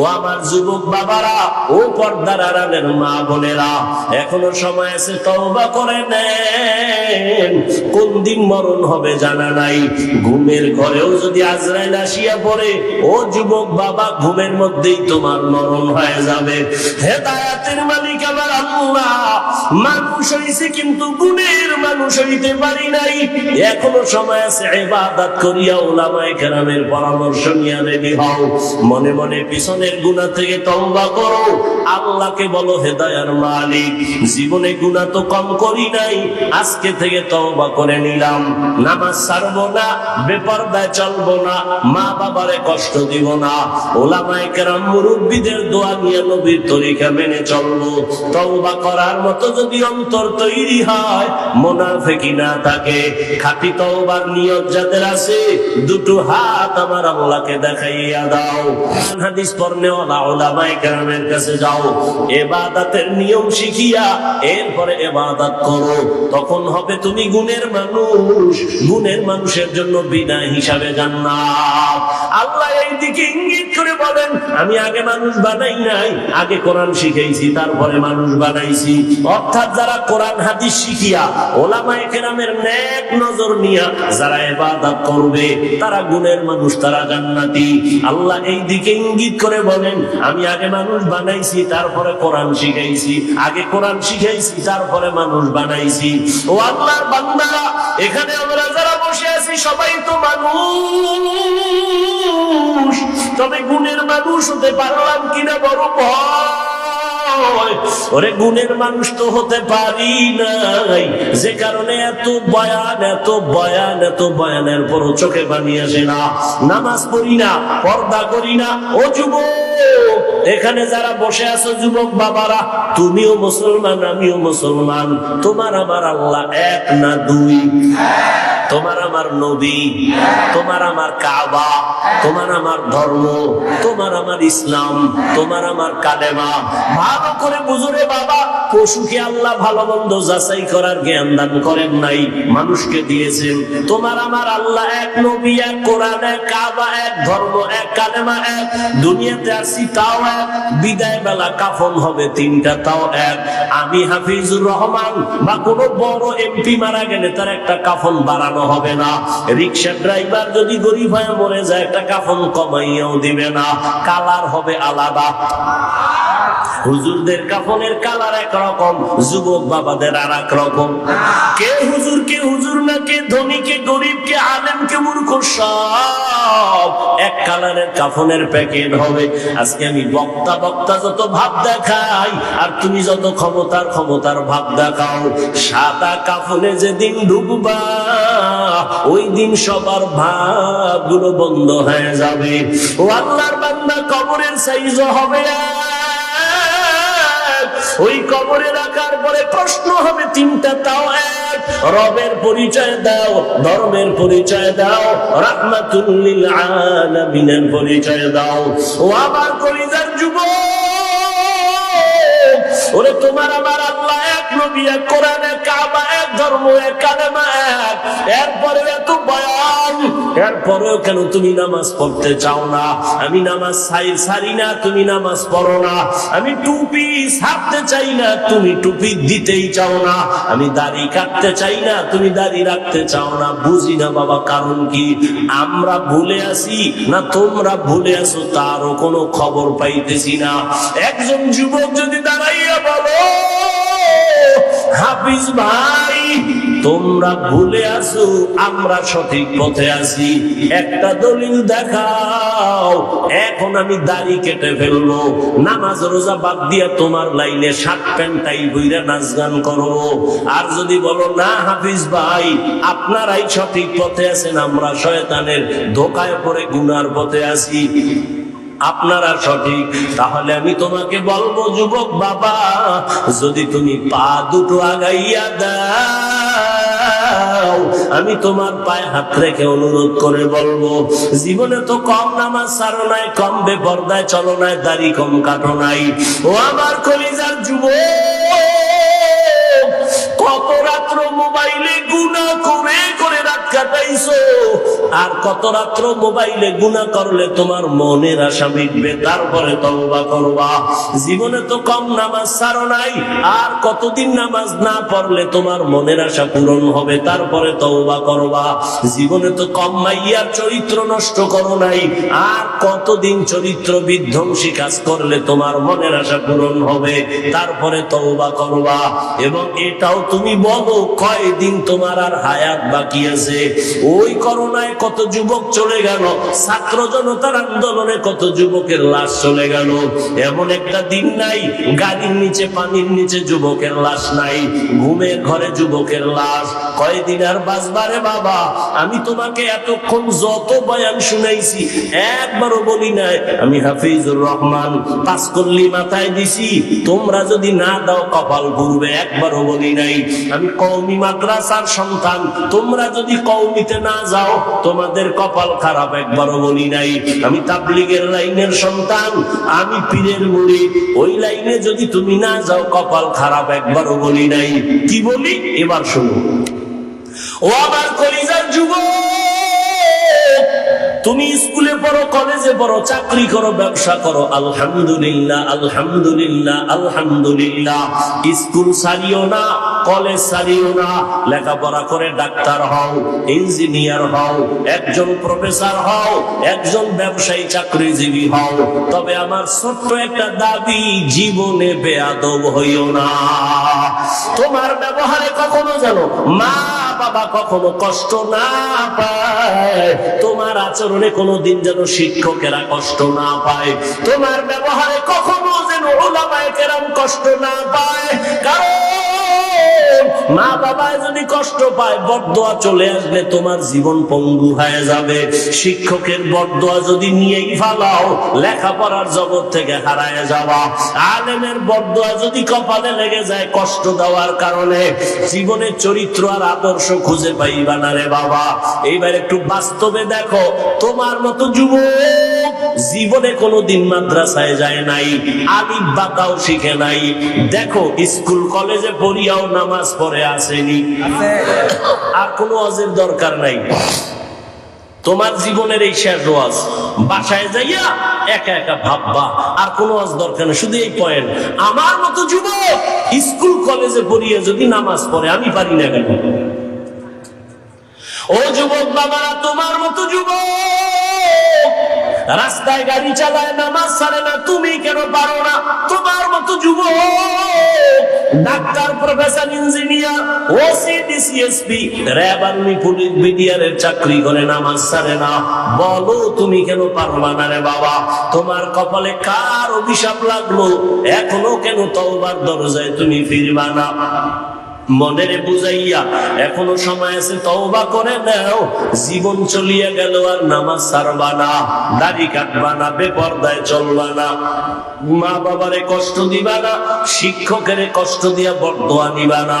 ও আমার যুবক বাবারা, ও পর্দার আড়ালের মা বোনেরা, এখনও সময় আছে তওবা করে নেন। কোন দিন মরণ হবে জানা নাই। ঘুমের ঘরেও যদি আজরাইল আসিয়া পড়ে, ও যুবক বাবা, ঘুমের মধ্যেই তোমার মরণ হয়ে যাবে। হেদায়াতের মালিক আমার আল্লাহ। মানুষ হইছে কিন্তু গুণের মানুষ হইতে পারি নাই। এখনও সময় আছে ইবাদত করিয়া ওলামায়ে কেরামের পরামর্শ নিয়ে রেডি হও। মনে মনে পিছনের গুনাহ থেকে তওবা করো। আল্লাহকে বলো, হেদায়ার মালিক, জীবনে গুনাহ তো কম করি নাই, আজকে থেকে তওবা করে নিলাম। নামাজ ছাড়বো না, বেপরদায় চলবো না মা বাবারে কষ্ট দিব না। ওলামায়ে কেরাম, মুরব্বীদের দোয়া নিয়ে নবীর তরিকা মেনে চলবো। তওবা করার মতো যদি অন্তর তৈরি হয় মোনাফেকি না থাকে। খাঁটি তওবার নিয়ত যাদের আছে, দুটো হাত আমার আল্লাহকে দেখাইয়া দাও। হাদিস মানুষ। মানুষের জন্য বিনা হিসাবে আল্লাহ এই দিকে ইঙ্গিত করে বলেন, আমি আগে মানুষ বানাই নাই, আগে কোরআন শিখাইছি, তারপরে মানুষ বানাইছি। অর্থাৎ যারা কোরআন হাদিস শিখিয়া ওলামায়ে কেরামের নজর নিয়া যারা ইবাদত করবে, তারা গুণের মানুষ, তারা জান্নাতি। আল্লাহ এই দিকে ইঙ্গিত করে বলেন, আমি আগে মানুষ বানাইছি, তারপরে কোরআন শিখাইছি। আগে কোরআন শিখাইছি, তারপরে মানুষ বানাইছি। ও আল্লাহর বান্দা, এখানে আমরা যারা বসে আছি, সবাই তো মানুষ। তবে গুণের মানুষ হতে পারলাম কিনা বড় ভয়। ওরে গুণের মানুষ তো হতে পারি নাই। যে কারণে এত বয়ান এত বয়ান, এত বয়ানের পর চোখে পানি আসে না। নামাজ পড়ি না, পর্দা করি না। ও যুবক! এখানে যারা বসে আছো যুবক বাবারা, তুমিও মুসলমান, আমিও মুসলমান। তোমার আমার আল্লাহ এক না দুই? তোমার আমার নবী, তোমার আমার কাবা, তোমার আমার ধর্ম, তোমার আমার ইসলাম, তোমার আমার কালেমা। ভালো করে বুঝুরে বাবা পশুকে আল্লাহ ভালো মন্দ যাচাই করার জ্ঞান দান করেন নাই? মানুষকে দিয়েছেন। তোমার আমার আল্লাহ এক নবী, এক কোরআন, এক কাবা, এক ধর্ম, এক কালেমা, এক দুনিয়াতে আসছি তাও এক। বিদায় বেলা কাফন হবে তিনটা, তাও এক। আমি হাফিজুর রহমান বা কোনো বড় এমপি মারা গেলে তার একটা কাফন বাড়ানো হবে না। রিক্সা ড্রাইভার যদি গরিব হয়ে মরে যায়, একটা কাফন কমাইয়াও দিবে না। কালার হবে আলাদা। হুজুরদের কাফনের কালার একরকম, যুবক বাবাদের আর এক রকম কে হুজুর কে হুজুর না, কে ধনী, কে গরিব, কে আলেম, কে মূর্খ, সব এক কালারের কাফনের প্যাকেট হবে। আজকে আমি বক্তা বক্তা যত ভাব দেখাই, আর তুমি যত ক্ষমতার ক্ষমতার ভাব দেখাও, সাদা কাফনে যেদিন ঢুকবা ওই দিন সবার ভাবগুলো বন্ধ হয়ে যাবে ও আল্লাহর বান্দা কবরের সাইজও হবে এক। ওই কবরে রাখার পরে প্রশ্ন হবে তিনটা, তাও এক। রবের পরিচয় দাও, ধর্মের পরিচয় দাও রাহমাতুল্লিল আলামিনের পরিচয় দাও। ও আবার কলিজার যুবক, ওরে তোমার আমার আল্লাহ, এক নবী, এক কোরআন কাবা ধর্ম এরপরে এত বয়ান। এরপরেও কেন তুমি নামাজ পড়তে চাও না? আমি নামাজ সাই সারি না, তুমি নামাজ পড়ো না। আমি টুপি ছাড়তে চাই না, তুমি টুপি দিতেই চাও না। আমি দাড়ি কাটতে চাই না, তুমি দাড়ি রাখতে চাও না। বুঝি না বাবা, কারণ কি? আমরা ভুলে আছি না তোমরা ভুলে আছো, তারও কোনো খবর পাইতেছি না। একজন যুবক যদি দাঁড়াইয়া বলো হাফিজ ভাই, তোমরা ভুলে আসো আমরা সঠিক পথে আছি। একটা দলিল দেখাও, এখন আমি দাড়ি কেটে ফেলব। নামাজ রোজা বাদ দিয়া তোমার লাইনে শার্ট প্যান্ট টাই বইরা নাচ গান করব। আর যদি বলো, না হাফিজ ভাই, আপনারাই সঠিক পথে আছেন, আমরা শয়তানের ধোকায় পড়ে গুনার পথে আছি। আপনারা সঠিক। তাহলে আমি তোমাকে বলব, যুবক বাবা, যদি তুমি পা দুটো আগাইয়া দাও, আমি তোমার পায়ে হাত রেখে অনুরোধ করে বলব, জীবনে তো কম নামাজ সারো নাই, কম বেপর্দায় চলো নাই, দাড়ি কম কাটো নাই। ও আমার কলিজার যুবক, কত রাত্র মোবাইলে গুণা করে কাটাইছো আর কত রাত্র মোবাইলে গুণা করলে তোমার মনের আশা মিটবে? তারপরে তওবা করবা। জীবনে তো কম নামাজ ছাড়ো নাই, আর কতদিন নামাজ না পড়লে তোমার মনের আশা পূরণ হবে? তারপরে তওবা করবা। জীবনে তো কম মাইয়ার চরিত্র নষ্ট করো নাই, আর কতদিন চরিত্র বিধ্বংসী কাজ করলে তোমার মনের আশা পূরণ হবে? তারপরে তওবা করবা। এবং এটাও তুমি বলো, কয়দিন তোমার আর হায়াত বাকি আছে? ওই করোনায় কত যুবক চলে গেল, ছাত্র জনতার আন্দোলনে কত যুবকের লাশ চলে গেল। এমন একটা দিন নাই, গাড়ির নিচে, পানির নিচে যুবকের লাশ নাই, ঘুমের ঘরে যুবকের লাশ। কয়দিন আর বাঁচবারে বাবা? আমি তোমাকে এতক্ষণ যত বয়ান শুনাইছি, একবারও বলি নাই, আমি হাফিজুর রহমান, পাস করলি মাথায় দিছি, তোমরা যদি না দাও কপাল ঘুরবে, একবারও বলি নাই। আমি কৌমি মাদ্রাসার সন্তান, তোমরা যদি না যাও, তোমাদের কপাল খারাপ একবারও বলি নাই। আমি তাবলিগের লাইনের সন্তান, আমি পীরের ওই লাইনে যদি তুমি না যাও, কপাল খারাপ একবারও বলি নাই। কি বলি? এবার শুনো ও আমার কলিজার যুবক, তুমি স্কুলে পড়ো, কলেজে পড়ো, চাকরি করো, ব্যবসা করো। আলহামদুলিল্লাহ আলহামদুলিল্লাহ আলহামদুলিল্লাহ। স্কুল সারিও না কলেজ সারিও না, লেখাপড়া করে ডাক্তার হও, ইঞ্জিনিয়ার হও, একজন প্রফেসর হও, একজন ব্যবসায়ী চাকরিজীবী হও। তবে আমার ছোট্ট একটা দাবি, জীবনে বেয়াদব হইও না। তোমার ব্যবহারে কখনো জানো মা বাবা কখনো কষ্ট না পায়। তোমার আচরণে কোনো দিন যেন শিক্ষকেরা কষ্ট না পায়। তোমার ব্যবহারে কখনো যেন ওলামায় কেরাম কষ্ট না পায়। কারণ মা বাবা যদি কষ্ট পায় বরদোয়া চলে আসলে তোমার জীবন পঙ্গু হয়ে যাবে। শিক্ষকের বরদোয়া যদি নিয়েই ফালাও, লেখাপড়ার জগৎ থেকে হারায় যাওয়া। আলেমের বরদোয়া যদি কপালে লেগে যায়, কষ্ট দেওয়ার কারণে জীবনের চরিত্র আর আদর্শ খুঁজে পাইবা না রে বাবা। এইবার একটু বাস্তবে দেখো, তোমার মতো যুবক জীবনে কোনোদিন মাদ্রাসায় যায় নাই আলিফ বাতাও শিখে নাই। দেখো, স্কুল, কলেজে পড়িয়াও নামাজ পড়ে আসেনি। আর কোনো অজের দরকার নাই। তোমার জীবনের এই শেষ ওয়াজ, বাসায় যাইয়া একা একা ভাববা, আর কোনো ওয়াজ দরকার নেই। শুধু এই পয়েন্ট আমার মতো যুবক স্কুল, কলেজে পড়িয়ে যদি নামাজ পড়ে, আমি পারি না কেন? ও যুবক বাবারা, তোমার মতো যুবক রাস্তায় গাড়ি চালায়, নামাজ ছাড়ে না, তুমি কেন পারো না? তোমার মতো যুবক। Doctor, professor, engineer OC DC SP RAB, army, police বিডিআরের চাকরি করে নামাজ ছাড়ে না। বলো তুমি কেন পারবা না রে বাবা? তোমার কপালে কার অভিশাপ লাগল? এখনও কেন তওবার দরজায় তুমি ফিরবা না? মনের বুঝাইয়া, এখনও সময় আছে, তওবা করে নাও। জীবন চলিয়া গেল আর নামাজ সারবা না, দাড়ি কাটবা না, বেপর্দায় চলবা না। মা বাবারে কষ্ট দিবা না, শিক্ষকের কষ্ট দিয়া বর্দোয়া নিবা না।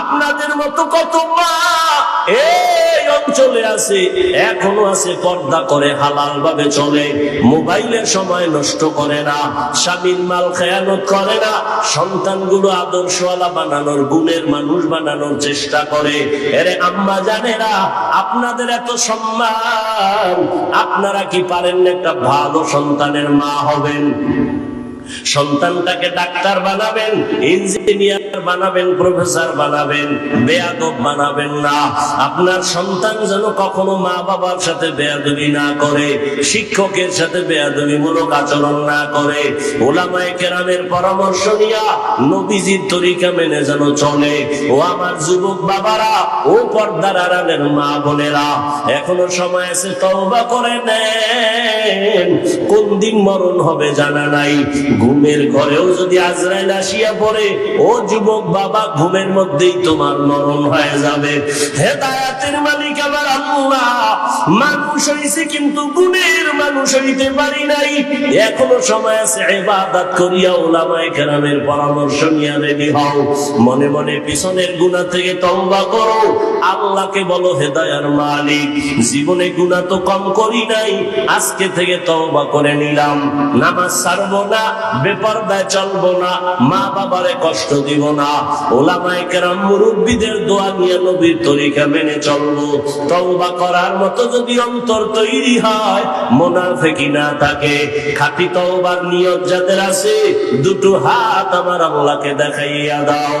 আপনাদের মতো কত মা এই অঞ্চলে আছে, এখনও আছে, পর্দা করে হালাল ভাবে চলে। মোবাইলের সময় নষ্ট করে না, স্বামীর মাল খেয়ানত করে না, সন্তানগুলো আদর্শওয়ালা বানানোর, গুণের মানুষ বানানোর চেষ্টা করে। এরে আম্মা জানে না আপনাদের এত সম্মান, আপনারা কি পারেন একটা ভালো সন্তানের মা হবেন? সন্তানটাকে ডাক্তার বানাবেন, ইঞ্জিনিয়ার বানাবেন, প্রফেসর বানাবেন, বেয়াদব বানাবেন না। আপনার সন্তান যেন কখনো মা বাবার সাথে বেয়াদবি না করে, শিক্ষকের সাথে বেয়াদবি মূলক আচরণ না করে। ওলামায়ে কেরামের পরামর্শ নিয়া নবীজির তরিকা মেনে যেন চলে। ও আমার যুবক বাবারা, ও পর্দার আড়ালের মা বোনেরা, এখনও সময় আছে তওবা করে নেন। কোন দিন মরণ হবে জানা নাই। ঘুমের ঘরেও যদি আজরাইল আসিয়া পড়ে, ও যুবক বাবা, ঘুমের মধ্যেই তোমার মরণ হয়ে যাবে। হেদায়াতের মালিক আবার আল্লাহ। মানুষ হয়েছে কিন্তু গুণের মানুষ সইতে পারি নাই। এখনও সময় আছে ইবাদত করিয়া ওলামায়ে কেরামের পরামর্শ নিয়ে রেডি হও। মনে মনে পিছনের গুনাহ থেকে তওবা করো। আল্লাহকে বলো হেদায়ার মালিক, জীবনে গুনাহ তো কম করি নাই, আজকে থেকে তওবা করে নিলাম। নামাজ ছাড়বো না, বেপরদায় চলবো না, মা বাবারে কষ্ট দিব না। ওলামায়ে কেরাম মুরব্বীদের দোয়া নিয়ে নবীর তরিকা মেনে চলবো। তওবা করার মতো যদি অন্তর তৈরি হয় মোনাফেকি না থাকে। খাটি তওবার নিয়ত যাদের আছে, দুটো হাত আমার আমলাকে দেখাইয়া দাও।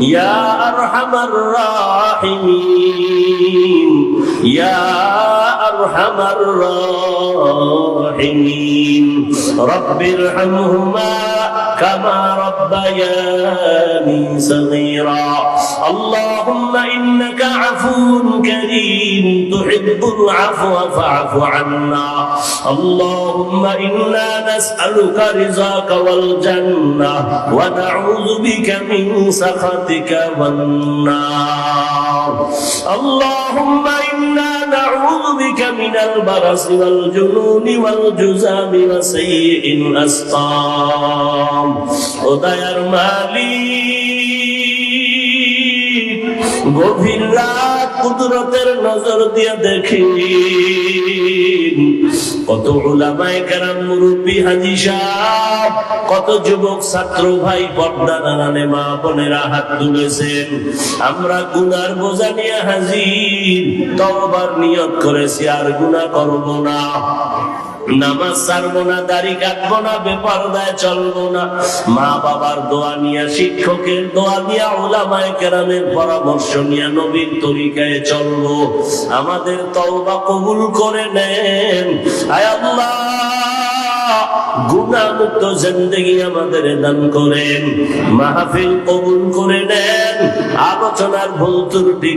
يا أرحم الراحمين يا أرحم الراحمين. رب ارحمهما কামা ربياني صغيرا. اللهم إنك عفو كريم تحب العفو فاعف عنا. اللهم إنا نسألك رزاك والجنة ونعوذ بك من سخطك والنار. اللهم إنا نعوذ بك من البرص والجنون والجزام وسيء الأسقام ودير মালিক গভীর রাত কুদরতের নজর দিয়ে দেখি। কত ওলামায় কেরাম মুরব্বী হাজি সাহ কত যুবক ছাত্র ভাই পর্দা নানানে মা বোনেরা হাত তুলেছেন। আমরা গুনার বোঝা নিয়ে হাজির তবার নিয়ত করেছি, আর গুনা করব না। নামাজ ছাড়বো না, দাড়ি কাটবো না, বেপরদায় চলবো না। মা বাবার দোয়া নিয়ে, শিক্ষকের দোয়া নিয়ে ওলামায় কেরামের পরামর্শ নিয়ে নবীর তরিকায় চলবো। আমাদের তওবা কবুল করে নেন। গুণামুক্ত জিন্দগি আমাদের দান করেন। মাহফিল কবুল করে নেন। আলোচনার ভুল ত্রুটি